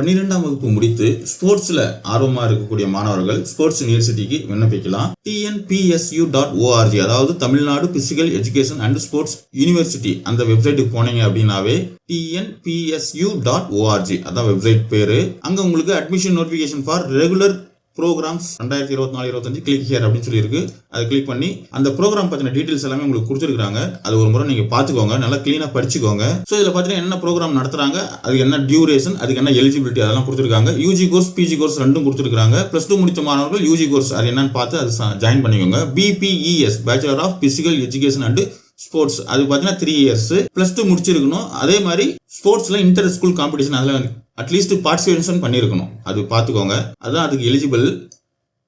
பன்னிரெண்டாம் வகுப்பு முடித்து ஸ்போர்ட்ஸ்ல ஆர்வமா இருக்கக்கூடிய மாணவர்கள் ஸ்போர்ட்ஸ் யூனிவர்சிட்டிக்கு விண்ணப்பிக்கலாம். டிஎன்பிஎஸ்யூ டாட் ஓஆர்ஜி அதாவது Tamil Nadu physical education and sports university அந்த வெப்சைட்டுக்கு போனீங்க அப்படின்னாவே டிஎன்பிஎஸ்யூ டாட் ஓஆர்ஜி அதான் வெப்சைட் பேரு. அங்க உங்களுக்கு admission notification for regular programs ரெண்டாயிரத்தி இருபத்தி நாலு இருபத்தஞ்சு கிளிக் ஹியர் அப்படின்னு சொல்லியிருக்கு. அதை கிளிக் பண்ணி அந்த ப்ரோக்ராம் பற்றின டீட்டெயில்ஸ் எல்லாமே உங்களுக்கு கொடுத்துருக்காங்க அது ஒரு முறை நீங்கள் பார்த்துக்கோங்க. நல்லா க்ளீனாக படிச்சுக்கோங்க. ஸோ இதில் பார்த்தீங்கன்னா என்ன ப்ரோக்ராம் நடத்துறாங்க? அதுக்கு என்ன டியூரேஷன் அதுக்கு என்ன எலிஜிபிலிட்டி அதெல்லாம் கொடுத்துருக்காங்க. யூஜி கோர்ஸ் பிஜி கோர்ஸ் ரெண்டும் கொடுத்துருக்காங்க ப்ளஸ் டூ முடித்த மாணவர்கள் யூஜி கோர்ஸ் அது என்னன்னு பார்த்து அது ஜாயின் பண்ணிக்கோங்க. BPES bachelor of physical education and sports அது பார்த்தீங்கன்னா த்ரீ இயர்ஸ் ப்ளஸ் டூ முடிச்சிருக்கணும். அதே மாதிரி ஸ்போர்ட்ஸில் இன்டர் ஸ்கூல் காம்படிஷன் அதில் அட்லீஸ்ட் பார்ட்டிசிபேஷன் பண்ணியிருக்கணும் அது பார்த்துக்கோங்க அதுதான் அதுக்கு எலிஜிபிள்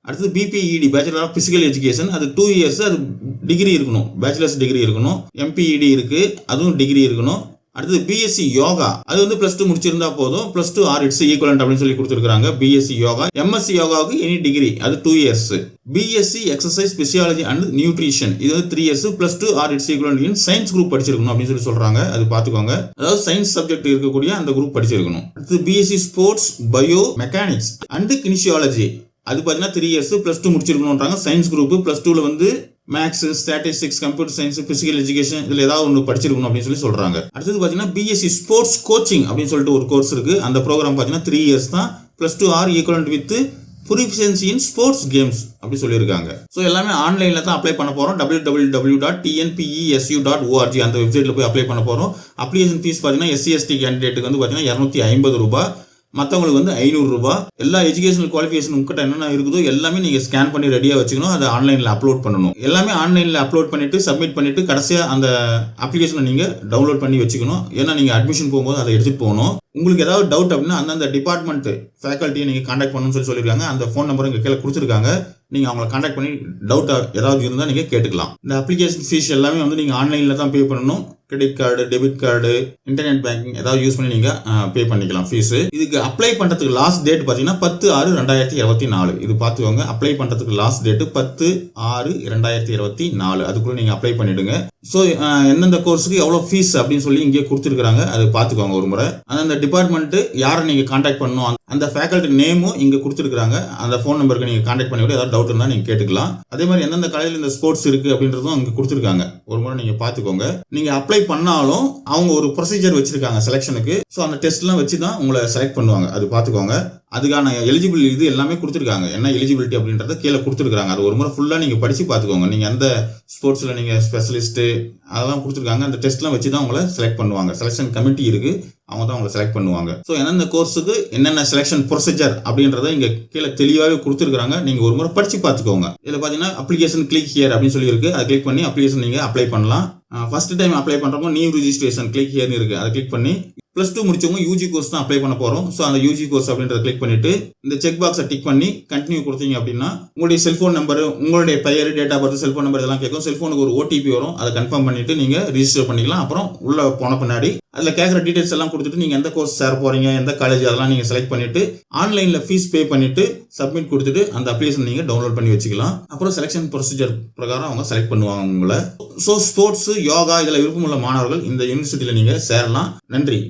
அடுத்தது BPED bachelor of physical education அது டூ இயர்ஸ் அது டிகிரி இருக்கணும். பேச்சுலர்ஸ் டிகிரி இருக்கணும். எம்பிஇடி இருக்குது அதுவும் டிகிரி இருக்கணும். அடுத்தது பிஎஸ்சி யோகா அது வந்து பிளஸ் டூ முடிச்சிருந்தா போதும். Plus two or its equivalent அப்படின்னு சொல்லி கொடுத்துருக்காங்க பிஎஸ்சி யோகா எம்எஸ்சி யோகாவுக்கு எனி டிகிரி அது two years BSc exercise physiology and nutrition இது வந்து three years plus two or its equivalent in science group படிச்சிருக்கணும் அப்படின்னு சொல்லி சொல்றாங்க. அது பார்த்துக்கோங்க. அதாவது சயின்ஸ் சப்ஜெக்ட் இருக்கக்கூடிய அந்த குரூப் படிச்சிருக்கணும். அடுத்து BSc sports bio mechanics and kinesiology அது பார்த்தீங்கன்னா த்ரீ இயர்ஸ் ப்ளஸ் டூ முடிச்சிருக்கணுன்றாங்க சயின்ஸ் குரூப் ப்ளஸ் டூவில் வந்து maths statistics computer science physical education இதில் ஏதாவது ஒன்று படிச்சிருக்கணும் அப்படின்னு சொல்லி சொல்கிறாங்க அடுத்தது பார்த்தீங்கன்னா பிஎஸ்சி ஸ்போர்ட்ஸ் கோச்சிங் அப்படின்னு சொல்லிட்டு ஒரு கோர்ஸ் இருக்குது அந்த ப்ரோக்ராம் பார்த்தீங்கன்னா த்ரீ இயர்ஸ் தான். Plus two or equivalent with proficiency in sports games அப்படி சொல்லியிருக்காங்க. ஸோ எல்லாமே ஆன்லைனில் தான் அப்ளை பண்ண போகிறோம் W W W dot TNPESU dot ORG அந்த வெப்சைட்டில் போய் அப்ளை பண்ண போகிறோம் அப்ளிகேஷன் ஃபீஸ் பார்த்தீங்கன்னா எஸ்சி எஸ்டி கேண்டிடேட்டுக்கு வந்து பார்த்தீங்கன்னா இரநூத்தி ஐம்பது ரூபாய். மற்றவங்களுக்கு வந்து ஐநூறுரூபா எல்லா எஜுகேஷனல் குவாலிஃபிகேஷன் உங்ககிட்ட என்னென்ன இருக்குதோ எல்லாமே நீங்கள் ஸ்கேன் பண்ணி ரெடியாக வச்சுக்கணும். அதை ஆன்லைனில் அப்லோட் பண்ணணும். எல்லாமே ஆன்லைனில் அப்லோட் பண்ணிவிட்டு சப்மிட் பண்ணிட்டு கடைசியாக அந்த அப்ளிகேஷனை நீங்கள் டவுன்லோட் பண்ணி வச்சுக்கணும். ஏன்னா நீங்கள் அட்மிஷன் போகும்போது அதை எடுத்துகிட்டு போகணும். உங்களுக்கு ஏதாவது டவுட் அப்படின்னா அந்தந்த டிபார்ட்மெண்ட் ஃபேக்கல்ட்டியை நீங்கள் காண்டாக்ட் பண்ணணும்னு சொல்லி சொல்லியிருக்காங்க. அந்த ஃபோன் நம்பர் இங்கே கீழே கொடுத்துருக்காங்க. நீங்கள் அவங்கள காண்டாக்ட் பண்ணி டவுட் ஏதாவது இருந்தால் நீங்கள் கேட்டுக்கலாம். இந்த அப்ளிகேஷன் ஃபீஸ் எல்லாமே வந்து நீங்கள் ஆன்லைனில் தான் பே பண்ணணும். Credit card debit card internet banking ஏதாவது யூஸ் பண்ணி நீங்கள் பே பண்ணிக்கலாம் ஃபீஸு இதுக்கு அப்ளை பண்ணுறதுக்கு லாஸ்ட் டேட் பார்த்தீங்கன்னா பத்து ஆறு ரெண்டாயிரத்தி இருபத்தி நாலு. இது பார்த்துக்கோங்க. அப்ளை பண்ணுறதுக்கு லாஸ்ட் டேட்டு பத்து ஆறு ரெண்டாயிரத்தி இருபத்தி நாலு. அதுக்குள்ளே நீங்கள் அப்ளை பண்ணிவிடுங்க ஸோ எந்தெந்த கோர்ஸுக்கு எவ்வளோ ஃபீஸ் அப்படின்னு சொல்லி இங்கே கொடுத்துருக்காங்க அது பார்த்துக்கோங்க ஒரு முறை. அந்த டிபார்ட்மெண்ட்டு யாரை நீங்கள் காண்டாக்ட் பண்ணணும்? அந்த- அந்த ஃபேக்கல்ட்டி நேமும் இங்கே கொடுத்துருக்காங்க அந்த ஃபோன் நம்பருக்கு நீங்கள் காண்டாக்ட் பண்ணி கூட ஏதாவது டவுட் இருந்தால் நீங்கள் கேட்டுக்கலாம். அதே மாதிரி எந்தெந்த காலையில் இந்த ஸ்போர்ட்ஸ் இருக்குது அப்படின்றதும் அங்கே கொடுத்துருக்காங்க. ஒரு முறை நீங்கள் பார்த்துக்கோங்க. நீங்கள் அப்ளை பண்ணாலும் அவங்க ஒரு ப்ரொசீஜர் வச்சுருக்காங்க செலெக்ஷனுக்கு ஸோ அந்த டெஸ்ட்லாம் வச்சு தான் உங்களை செலக்ட் பண்ணுவாங்க. அது பார்த்துக்கோங்க. அதுக்கான எலிஜிபிள் இது எல்லாமே கொடுத்துருக்காங்க. என்ன எலிஜிபிலிட்டி அப்படின்றத கீழே கொடுத்துருக்காங்க அது ஒரு முறை ஃபுல்லாக நீங்கள் படித்து பார்த்துக்கோங்க. நீங்கள் எந்த ஸ்போர்ட்ஸில் நீங்கள் ஸ்பெஷலிஸ்ட்டு அதெல்லாம் கொடுத்துருக்காங்க. அந்த டெஸ்ட்லாம் வச்சு தான் உங்களை செலக்ட் பண்ணுவாங்க. செலெக்ஷன் கமிட்டி இருக்குது அவங்க தான் உங்களை செலக்ட் பண்ணுவாங்க. ஸோ எந்தெந்த கோர்ஸுக்கு என்னென்ன செலெக்ஷன் ப்ரொசீஜர் அப்படின்றத இங்கே கீழே தெளிவாகவே கொடுத்துருக்காங்க நீங்கள் ஒரு முறை படித்து பார்த்துக்கோங்க. இதில் பார்த்தீங்கன்னா அப்ளிகேஷன் கிளிக் ஹியர் அப்படின்னு சொல்லியிருக்கு. அதை கிளிக் பண்ணி அப்ளிகேஷன் நீங்கள் அப்ளை பண்ணலாம். ஃபர்ஸ்ட் டைம் அப்ளை பண்ணுறப்போ நியூ ரிஜிஸ்ட்ரேஷன் கிளிக் ஹியர்னு இருக்குது அதை கிளிக் பண்ணி ப்ளஸ் டூ முடிச்சவங்க யூஜி கோர்ஸ் தான் அப்ளை பண்ண போகிறோம் ஸோ அந்த யூஜி கோர்ஸ் அப்படின்றத கிளிக் பண்ணிட்டு இந்த செக் பாக்ஸை டிக் பண்ணி கண்டினியூ கொடுத்தீங்க அப்படின்னா உங்களுடைய செல்ஃபோன் நம்பர் உங்களுடைய பெயர் date of birth cellphone number இதெல்லாம் கேட்கும். செல்ஃபோனுக்கு ஒரு ஓடிபி வரும். அதை கன்ஃபார்ம் பண்ணிட்டு நீங்கள் ரிஜிஸ்டர் பண்ணிக்கலாம். அப்புறம் உள்ள போன பின்னாடி அதில் கேட்குற டீட்டெயில்ஸ் எல்லாம் கொடுத்துட்டு நீங்கள் எந்த கோர்ஸ் சேர போகிறீங்க எந்த காலேஜ் அதெல்லாம் நீங்கள் செலக்ட் பண்ணிவிட்டு ஆன்லைனில் ஃபீஸ் பே பண்ணிவிட்டு சப்மிட் கொடுத்துட்டு அந்த அப்ளிகேஷன் நீங்கள் டவுன்லோட் பண்ணி வச்சுக்கலாம். அப்புறம் செலெக்ஷன் ப்ரொசீஜர் பிரகாரம் அவங்க செலக்ட் பண்ணுவாங்க உங்களை. ஸோ ஸ்போர்ட்ஸ் யோகா இதில் விருப்பமுள்ள மாணவர்கள் இந்த யூனிவர்சிட்டியில் நீங்கள் சேரலாம். நன்றி.